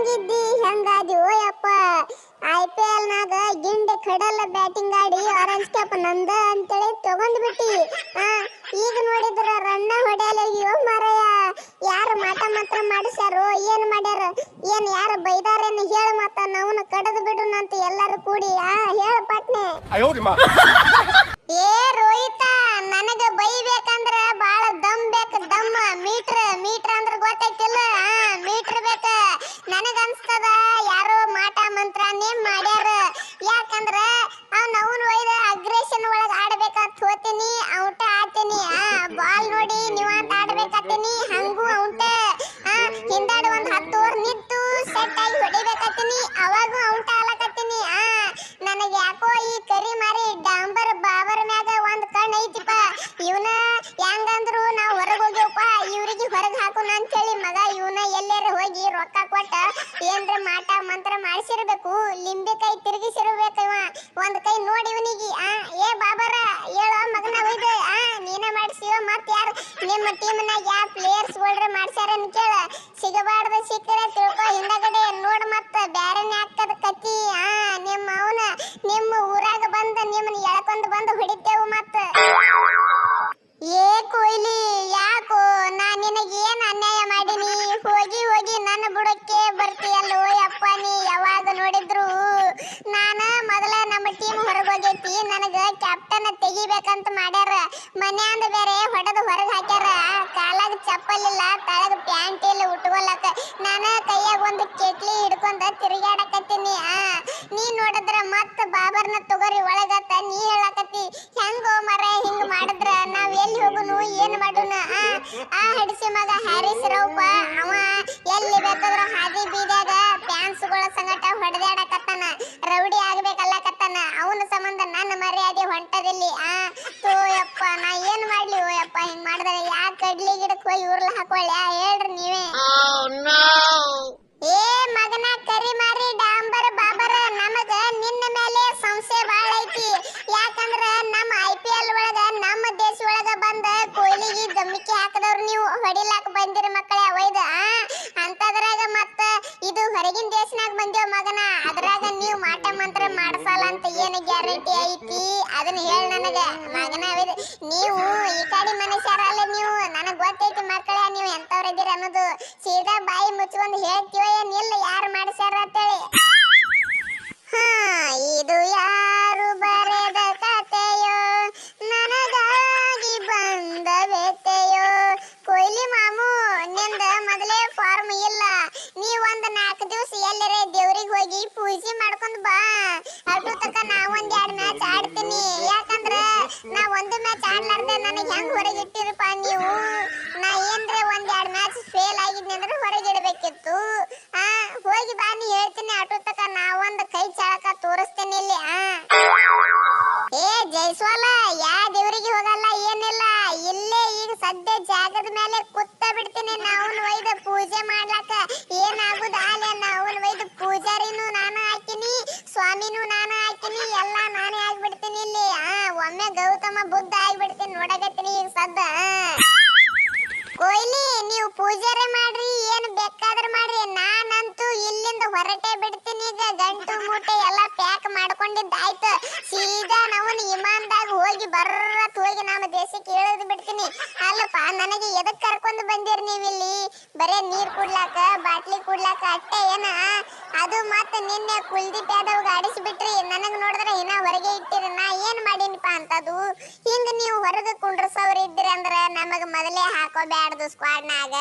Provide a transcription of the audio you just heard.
ಹೆಂಗಿದ್ದಿ ಹೆಂಗಾದಿ ಓಯಪ್ಪ. I P ನಾಗ ಗಿಂಡ ಕಡಲ batting ಆಡಿ ಆರೆಂಜ್ ಕ್ಯಾಪ್ ನಂದ ಅಂತೇಳಿ ತಗೊಂಡ್ ಬಿಟ್ಟಿ ಆ ಈಗ ನೋಡಿದ್ರ ರನ್ನ ಹೊಡೆಯಲಾಗಿಯೋ ಮಾರಾಯ ಯಾರು ಮಾಟ ಮಾತ್ರ ಮಾಡಿಸ್ಯಾರೋ ಏನ್ ಮಾಡ್ಯಾರ? ಏನ್ ಯಾರು ಬೈದಾರೇನು ಹೇಳ ಮಾತ ನಾವು ಕಡದು ಬಿಡು ಅಂತ ಎಲ್ಲಾರು ಕೂಡಿ. ಆ ಹೇಳ ಪಟ್ನೆ. ಏ ರೋಹಿತ ನನಗೆ ಬೈಬೇಕಂದ್ರ ಕರಿ ಮಾರಿ ಡಾಂಬರ್ ಬಾಬರ್ ಮ್ಯಾಗ ಒಂದ್ ಕಣ್ ಐತಿಪ್ಪ. ಇವನ ಹೆಂಗಂದ್ರು ನಾವ್ ಹೊರಗ್ ಹೋಗ್ಯವಪ್ಪ, ಇವ್ರಿಗೆ ಹೊರಗ್ ಹಾಕೋಣ ಅಂತೇಳಿ ಮಗ ಇವನ ಎಲ್ಲಾರ ಹೋಗಿ ರೊಕ್ಕ ಕೊಟ್ಟ ಏನ್ರ ಮಾಟ ಮಂತ್ರ ಮಾಡಿಸಿರ್ಬೇಕು ಕೈ ತಿರುಗಿಸಿರ್ಬೇಕು ಇವ. ಒಂದ್ ಕೈ ನೋಡಿ ಇವನಿಗೆ, ಆ, ಏ ಬಾಬರ, ಹೇಳೋ ಮಗನ ಹೋಯ್ದ ಆ, ನೀನ ಮಾಡಿಸಿವ ಮತ್ ಯಾರು? ನಿಮ್ಮ ಟೀಮ್ನಾಗ ಯಾವ ಪ್ಲೇಯರ್ಸ್ ಒಳ್ರೆ ಮಾಡ್ಸ್ಯಾರ ಕೇಳ. ಸಿಗಬಾರ್ದ ಸಿಕ್ಕರೆ ತಿಳ್ಕೊ ಹೊರಗೋಗೈತಿ ನನಗ ಕ್ಯಾಪ್ಟನ್ ತೆಗಿಬೇಕಂತ ಮಾಡ್ಯಾರ. ಮನ್ಯಾಂದ ಬೇರೆ, ಹೊಡೆದು ಹೊರಗೆ ಹಾಕ್ಯಾರ. ಕಾಲಾಗ ಚಪ್ಪಲ್ ಇಲ್ಲ, ತಳಗ ಪ್ಯಾಂಟ್ ಇಲ್ಲ ಉಟ್ಕೊಳಕ ನಾನ ಕೈಯಾಗ ಒಂದು ಕೆಟ್ಲಿ ಹಿಡ್ಕೊಂಡ ತಿರುಗಾಡಕತ್ತೀನಿ ಆ, ನೀ ನೋಡಿದ್ರ ಮತ್ತ ಬಾಬರ್ನ ತೊಗರಿ ಒಳಗತ್ತ ನೀ ಹೇಳಕತ್ತಿ. ಹೆಂಗೋ ಮರ, ಹಿಂಗ ಮಾಡಿದ್ರ, ನಾವ್ ಎಲ್ಲಿ ಹೋಗುನು, ಏನ್ ಮಾಡೋಣ ಆ ಆ ಹಡಿಸಿ ಮಗ ಹ್ಯಾರಿಸ್ ರೌಪ, ಅವ ಎಲ್ಲಿ ಬೇಕಾದ್ರ ಹಾದಿ ಬೀದಾಗ ಫ್ಯಾನ್ಸ್ಗಳ ಸಂಗಟ ಹೊಡೆದಾಡಕತ್ತಾನ. ರೌಡಿ ಅವನ ಸಂಬಂಧ ನನ್ನ ಮರ್ಯಾದೆ ಹೊಂಟದಲ್ಲಿ. ಆ ತೋ ಯಪ್ಪ ನಾ ಏನ್ ಮಾಡ್ಲಿ ಓಯಪ್ಪ ಯಪ್ಪ ಹಿಂಗ್ ಮಾಡಿದ್ರೆ ಯಾ ಕಡ್ಲಿ ಗಿಡಕ್ ಹೋಗಿ ಉರ್ಲ್ ಹಾಕೊಳ್ಳಿ ಆ ಹೇಳ್ರಿ ನೀವೇ. ಏ ಮಗನ ಕರಿ ಮಾರಿ ಡಾಂಬರ್ ಬಾಬರ ನಮಗ ನಿನ್ನ ಮೇಲೆ ಸಂಶಯ ಬಾಳ ಐತಿ. ಯಾಕಂದ್ರ ನಮ್ಮ ಐ ಪಿ ಎಲ್ ಒಳಗ ನಮ್ಮ ದೇಶ ಒಳಗ ಬಂದ ಕೊಹ್ಲಿಗೆ ದಮ್ಮಿಕೆ ಹಾಕದವ್ರು ನೀವು. ಹೊಡಿಲಾಕ ಬಂದಿರ ಮಕ್ಕಳ ಒಯ್ದ ಅಂತದ್ರಾಗ ಮತ್ತ ಇದು ಹೊರಗಿನ ದೇಶನಾಗ ಬಂದೇವ್ ಮಗನ ಅದ್ರಾಗ ನೀವು ಮಾಟ ಮಂತ್ರ ಮಾಡ್ಸಲ್ಲ ಅಂತ ಏನು ಗ್ಯಾರಂಟಿ ಐತಿ? ಅದನ್ನ ಹೇಳ ನನಗ. ಮಗನ ನೀವು ಈ ಕಡೆ ಮನುಷ್ಯರಲ್ಲ ನೀವು. ನನಗೆ ಗೊತ್ತೈತಿ ಮಕ್ಕಳೇ, ನೀವು ಎಂತವ್ರಿದ್ದೀರ ಅನ್ನೋದು. ಸೀದಾ ಬಾಯಿ ಮುಚ್ಕೊಂಡು ಹೇಳ್ತೀವ ಏನಿಲ್ಲ ಯಾರು ಮಾಡಿಸ್ಯಾರ ಅಂತೇಳಿ. ಹಾ, ಇದು ಯಾರು ಬರೆದ ಕತೆಯೋ ನನಗಾಗಿ ಬಂದ ವ್ಯತೆಯೋ ಕೊಯ್ಲಿ ಮಾಮು, ನಿಂದ ಮೊದಲೇ ಫಾರ್ಮ್ ಇಲ್ಲ. ಒಂದ್ ನಾಲ್ಕು ದಿವಸ ಎಲ್ಲರ ದೇವ್ರಿಗೆ ಹೋಗಿ ಪೂಜೆ ಮಾಡ್ಕೊಂಡ್ ಬಾ. ಅಷ್ಟು ತಕ ನಾ ಒಂದ್ ಎರಡ್ ಮ್ಯಾಚ್ ಆಡ್ತೀನಿ. ಯಾಕಂದ್ರ ನಾ ಒಂದು ಮ್ಯಾಚ್ ಆಡ್ಲಾರ್ದೆ ನನಗೆ ಹೆಂಗ್ ಹೊರಗಿಟ್ಟಿರಪ್ಪ ನೀವು? ನಾ ಏನ್ರ ಒಂದ್ ಎರಡ್ ಮ್ಯಾಚ್ ಫೇಲ್ ಆಗಿದ್ನಿ ಅಂದ್ರೆ ಹೊರಗಿಡ್ಬೇಕಿತ್ತು. ಆ, ಹೋಗಿ ಬಾ, ನೀ ಹೇಳ್ತೀನಿ ಅಟು ತಕ ನಾ ಒಂದ್ ಕೈ ಚಾಳಕ ತೋರಿಸ್ತೇನೆ ಇಲ್ಲಿ. ಆ. ಏ, ಜೈಸ್ವಾಲ, ಯಾ ದೇವರಿಗೆ ಹೋಗಲ್ಲ, ಏನಿಲ್ಲ. ಇಲ್ಲೇ ಈಗ ಸದ್ಯ ಜಾಗದ ಮೇಲೆ ಕುತ್ತ ಬಿಡ್ತೀನಿ ನಾವು ಒಯ್ದ ಪೂಜೆ ಮಾಡ್ಲಾಕ. ಒಮ್ಮೆ ಗೌತಮ ಬುದ್ಧ ಆಗ್ಬಿಡ್ತೀನಿ, ನೋಡಕತ್ತೀನಿ ಈಗ ಸದ್ದ. ಕೊಯ್ಲಿ ನೀವು ಪೂಜಾರೆ ಮಾಡ್ರಿ, ಏನು ಬೇಕಾದ್ರೆ ಮಾಡ್ರಿ. ನಾನಂತೂ ಇಲ್ಲಿಂದ ಹೊರಟೆ ಬಿಡ್ತೀನಿ ಈಗ. ಗಂಟು ಮೂಟೆ ಎಲ್ಲ ಪ್ಯಾಕ್ ಮಾಡ್ಕೊಂಡಿದ್ದಾಯ್ತು. ಸೀದಾ ನಾವು ಇಮಾನ್ದಾಗ ಹೋಗಿ ಬರ್ರತ್ ಹೋಗಿ ನಮ್ಮ ದೇಶಕ್ಕೆ ಇಳಿದು ಬಿಡ್ತೀನಿ. ಅಲ್ಲಪ್ಪ, ನನಗೆ ಎದಕ್ಕೆ ಕರ್ಕೊಂಡು ಬಂದಿರಿ ನೀವು ಇಲ್ಲಿ ಬರೇ ನೀರು ಕುಡ್ಲಾಕ, ಬಾಟ್ಲಿ ಕುಡ್ಲಾಕ, ಅಟ್ಟೆ ಏನ? ಅದು ಮತ್ತೆ ನಿನ್ನೆ ಕುಲ್ದೀಪ್ ಯಾದವ್ಗೆ ಆಡಿಸ್ಬಿಟ್ರಿ. ನನಗೆ ನೋಡಿದ್ರೆ ಇನ್ನ ಹೊರಗೆ ಇಟ್ಟಿರಿ. ನಾ ಏನ್ ಅಂತದು ಹಿಂಗ ನೀವು ಹೊರಗೆ ಕುಂಡ್ರಸವ್ರ ಇದ್ರಿ ಅಂದ್ರ ನಮಗ ಮೊದಲೇ ಹಾಕೋಬ್ಯಾಡ್ದು ಸ್ಕ್ವಾಡ್ನಾಗ